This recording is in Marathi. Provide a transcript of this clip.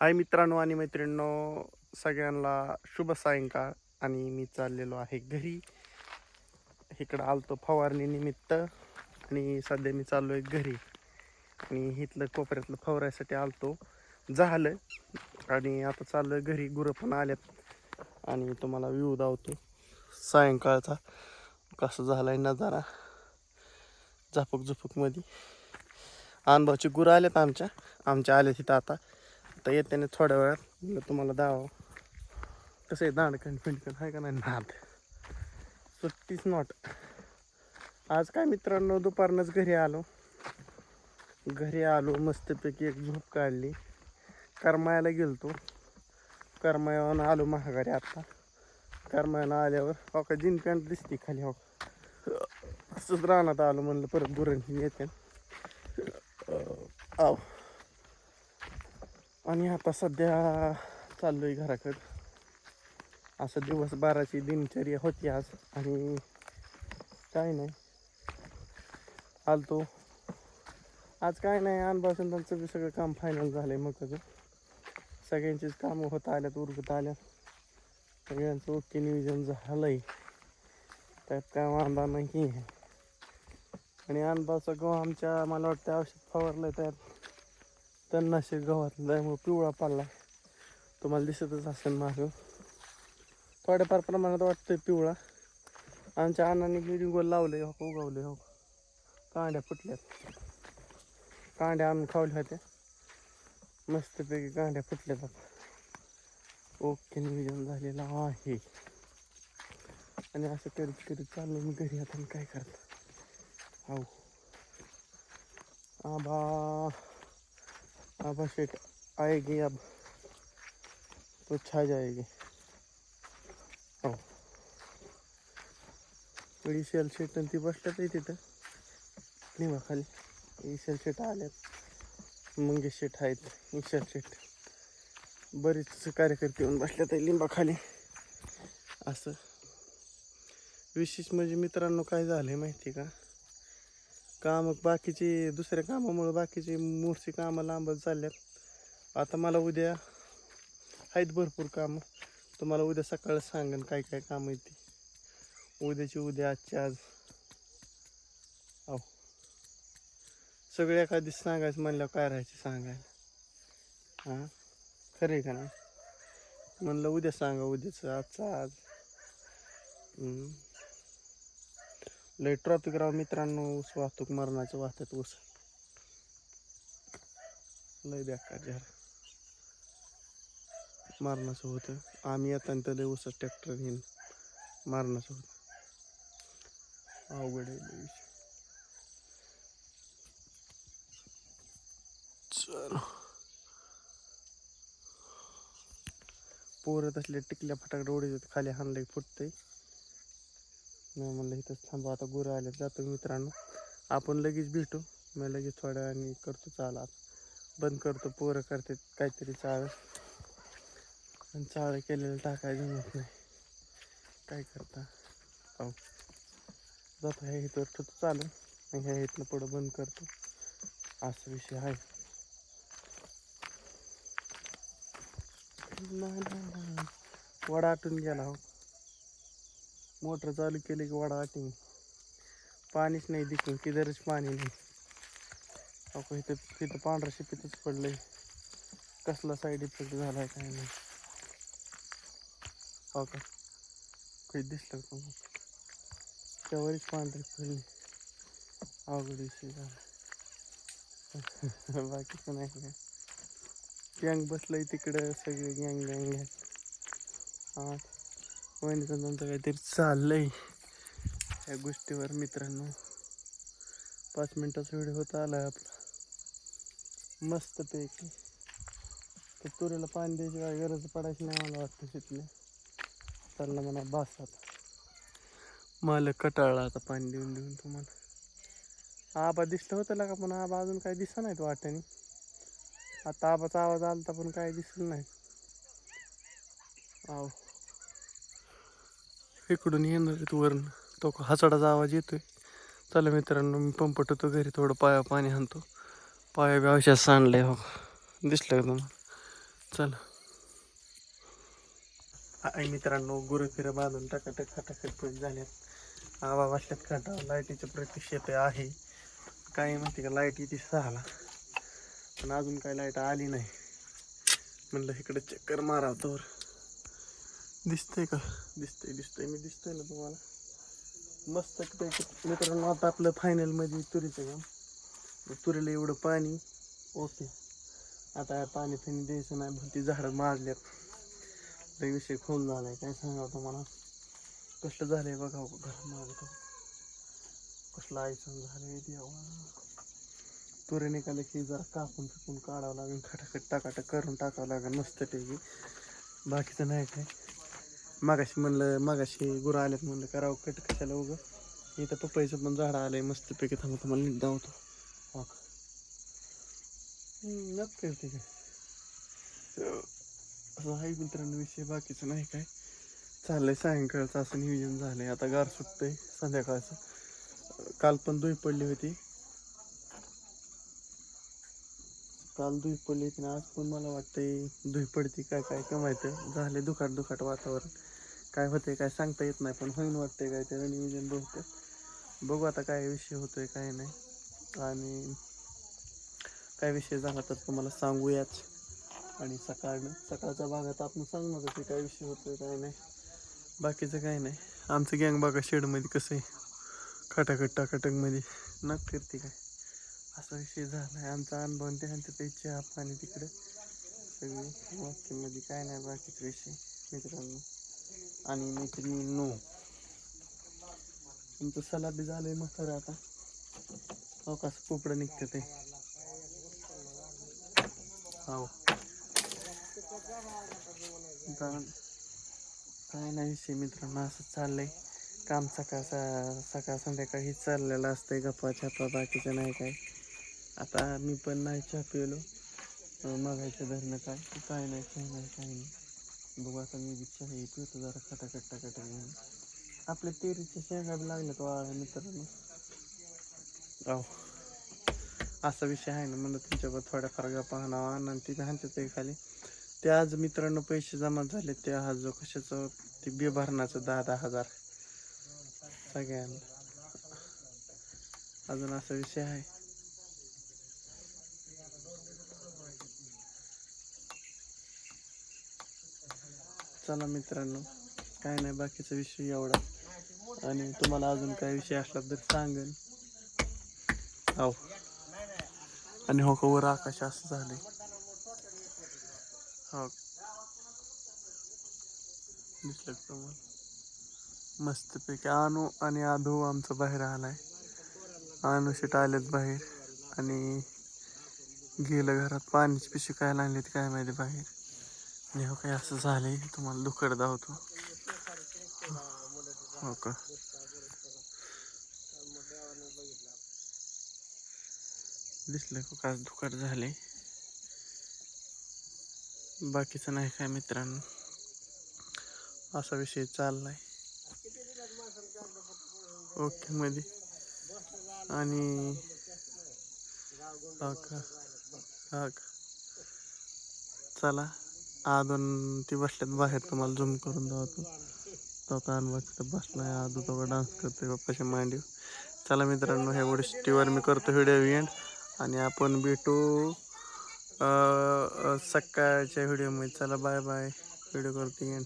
हाय मित्रांनो आणि मैत्रिणींनो सगळ्यांना शुभ सायंकाळ. आणि मी चाललेलो आहे घरी. इकडं आलतो फवारणी निमित्त आणि सध्या मी चाललो आहे घरी. आणि इथलं कोपऱ्यातलं फवारायसाठी आलतो. झालं. आणि आता चाललो आहे घरी. गुरं पण आल्यात. आणि तुम्हाला व्ह्यू दावतो. सायंकाळचा कसं झाला आहे नजारा. झापक झुपकमध्ये अनभाऊची गुरं आल्यात आमच्या. आमच्या आल्या तिथं आता. आता येत्याने थोड्या वेळात. तुम्हाला दावा कसं आहे दांडकण फिंडकण आहे का नाही? नाद. सुट्टीच नॉट आज काय मित्रांनो दुपारनंच घरी आलो. घरी आलो मस्तपैकी एक झोप काढली. करमायाला गेलतो. करमायावर आलो महागारी आत्ता करमायानं आल्यावर हो का जीन पॅन्ट दिसते खाली हो असंच रानात आलो म्हणलं परत गुरण येते. आव. आणि आता सध्या चाललो आहे घराकडं. असं दिवस बाराची दिनचर्या होती आज आणि काय नाही. आलतो. आज काय नाही अनबासून त्यांचं बी सगळं काम फायनल झालं आहे मग कसं सगळ्यांचीच कामं होत आल्यात उरकत आल्यात. सगळ्यांचं ओके नियोजन झालं आहे त्यात काय वांदा नाही आहे आणि अनबाचा गो आमच्या मला वाटतं औषध फवारलं त्यात. तणनाशक गव्हातलं त्यामुळे पिवळा पडला. तुम्हाला दिसतच असेल मागं. थोड्याफार प्रमाणात वाटतंय पिवळा. आमच्या अण्णांनी गिरिंगोल लावले हो उगवले हो कांड्या फुटल्यात. कांड्या आणून खावल्या होत्या. मस्तपैकी कांड्या फुटल्यात आता. ओके नियोजन झालेलं आहे. आणि असं करीत करीत चाललो मी घरी आता. आणि काय करत हो आबा आबा शेट आएगी अब तो छा जाएगी हो विशाल शेट आणि ती बसल्यात आहे तिथं। निवा खाली विशाल शेट आल्यात मंगेश शेट आहेत इशल शेट बरेच कार्यकर्ते येऊन बसल्यात आहे लिंबाखाली असं। विशेष म्हणजे मित्रांनो काय झालं आहे माहिती आहे का मग बाकीचे दुसऱ्या कामामुळं बाकीचे मोठची कामं लांबच चालल्यात आता मला उद्या आहेत भरपूर कामं. तुम्हाला उद्या सकाळी सांगेन काय काय कामं आहेत ती. उद्याची उद्या आजची आज. अहो. सगळे एखादी सांगायचं म्हणलं काय राहायचं सांगायला? हां? खरं आहे का नाही? म्हणलं उद्या सांगा उद्याचं आजचा आज. लय ट्रॉफिक राव मित्रांनो ऊस वाहतूक मरणाचं वाहतात ऊस. लय बेकार झालं. मारणाचं होतं. आम्ही येताना तर लय ऊस ट्रॅक्टर घेऊन मारणाचं होतं. अवघड आहे विषय. चलो. पोरं तसले टिकल्या फटाकडे उडीत खाली हाणलं फुटतंय. मी म्हणलं इथंच थांबा आता गुरं आले जातो मित्रांनो. आपण लगेच भेटू. मी लगेच थोड्या आणि करतो चाल आता. बंद करतो पोरं करते काहीतरी चाळ आणि चाळ केलेलं टाकायचं जमत नाही. काय करता? हो जातो ह्या इथं ठेवतो चालू आणि ह्या इथनं पुढं बंद करतो. असा विषय आहे. ना, वडा आटून गेला हो. मोटर चालू की वडा आटून पाणीच नाही दिसून, किधरच पाणी नाही. अहो, इथं तिथं पांढरा कसला साईड इफ़ेक्ट झालाय काय नाही. हो का? काही दिसलं का मग? त्यावरच पांढरी पडली. अवघड विषय झाला. हा वहिनीचं तुमचं काहीतरी चाललंय. या गोष्टीवर मित्रांनो पाच मिनिटाचा व्हिडिओ होता आला आहे आपला. मस्तपैकी. तर तुरीला पाणी द्यायची काय गरज पडायची नाही मला वाटतं तिथले चाललं म्हणा बास आता. मालक कटाळला आता पाणी देऊन देऊन तुम्हाला. आबा दिसलं होतं का पण आबा अजून काही दिसत नाहीत वाट्याने. आता आबाचा आवाज आलता पण काही दिसलं नाही. आहो. इकडून येणार आहेत वरून तो हसाडाचा आवाज येतोय. चला मित्रांनो मी पंप ठेवतो घरी थोडं पाया पाणी आणतो पाया बी औषध सांडलंय हो दिसलं का तुम्हाला? चला. आई मित्रांनो गुरु फिरं बांधून टाकाटक टाकत पण झाल्यात. आवा वाटल्यात काटा लाईटीचं प्रतीक्षेप आहे. काय माहिती का लाइट येते सहाला. पण अजून काय लाइट आली नाही. म्हणलं इकडे चक्कर मारावं तर. दिसतंय का? दिसतंय दिसतंय. मी दिसतंय ना तुम्हाला. मस्त मित्रांनो आता आपलं फायनलमध्ये तुरीचं काम. तुरीला एवढं पाणी. ओके. आता पाणी फिनी द्यायचं नाही भलती झाडं मारल्यात. लय विषय खोल झालाय. काय सांगावं तुम्हाला? कष्ट झाले बघा हो, घर माझं कसलं आयसन झालंय देवा. तुरे निघाले की जरा कापून फिकून काढावं लागेल. खटाखट टाकाटक करून टाकावं लागेल. मस्त पैकी. बाकीचं नाही काय. मागाशी म्हणलं मागाशी गुरं आल्यात म्हणलं करावं कट कशाला उगं? इथं पपईचं पण झाड आलंय मस्तपैकी थांबा तुम्हाला नीट दावतो हो का नक्की असं आहे मित्रांनो विषय बाकीचं नाही काय. चाललंय सायंकाळचं असं नियोजन झालंय. आता गार सुटतंय संध्याकाळचं. काल पण दुई पडली होती. काल धुई पडली होती ना आज पण मला वाटतंय धुई पडती काय काय कमायचं झाले दुखाट दुखाट वातावरण. काय होतंय काय सांगता येत नाही पण होईन वाटतंय काय त्याचं नियोजन बहुतेक. बघू आता काय विषय होतोय काय नाही. आणि काय विषय झाला तर तुम्हाला सांगूयाच. आणि सकाळनं सकाळच्या भागात आपण सांगणार की काय विषय होतोय काय नाही. बाकीचं काय नाही. आमचं गँग बघा शेडमध्ये कसं आहे? खटाखट टाकाटकमध्ये नक फिरते काय? असा विषय झाला आहे आमचा अनुभव आणि त्यांच्या ते चहा पाणी तिकडं सगळी वाक्यामध्ये काय नाही बाकीचा विषय मित्रांनो. आणि मैत्रिणींनो तुमचं सला बी झालं आहे म्हातारं आता. हो कसं पोपडं निघतं ते. हो. काय नाही विषय मित्रांनो असं चाललंय. काम सकाळ सा- सकाळ संध्याकाळ हे चाललेलं असतंय. गप्पा छप्पा बाकीचं नाही काय. आता मी पण नाही चहा पिलो मागायचं धरणं काय? काय नाही काय नाही काय नाही. बघू आता मी बी चहा हे पितो जरा खटाखट टाकाटक घेऊन. आपल्या तेरीच्या शेंगा बी लागल्यात वाळा मित्रांनो. अहो असा विषय आहे ना म्हणून तुमच्यावर थोड्याफार गप्पा आणावा आणि तिथे हाणते खाली. ते आज मित्रांनो पैसे जमा झाले ते आज जो कशाचं ते बी भरणाचं दहा दहा हजार. सगळ्यांना. अजून असा विषय आहे. चला मित्रांनो काय नाही बाकीचा विषय एवढा. आणि तुम्हाला अजून काय विषय असला तर सांगेन. हो आणि हो का वर आकाश असं झाले हो. दिसलं तुम्हाला? मस्तपैकी आणू आणि आधू आमचं बाहेर आलाय. आणू शेट आलेत बाहेर. आणि गेलं घरात पाण्याची पिशवी काय लागली ती काय माहिती बाहेर. हो काही असं झालंय तुम्हाला दुखड दावतो हो का? दिसलं का काय दुखड झाले बाकीचं नाही काय मित्रांनो? असा विषय चाललाय. ओके मध्ये आणि हा का? हा का? चला. आदन ती बसल्यात बाहेर तुम्हाला झूम करून जातो तो अनुभव तिथं बसलाय आदू तो डान्स करतोय बाप्पाच्या मांडीव चला मित्रांनो ह्या गोष्टीवर मी करतो व्हिडिओ एंड आणि आपण भेटू सकाळच्या व्हिडिओमध्ये चला बाय बाय व्हिडिओ करतो एंड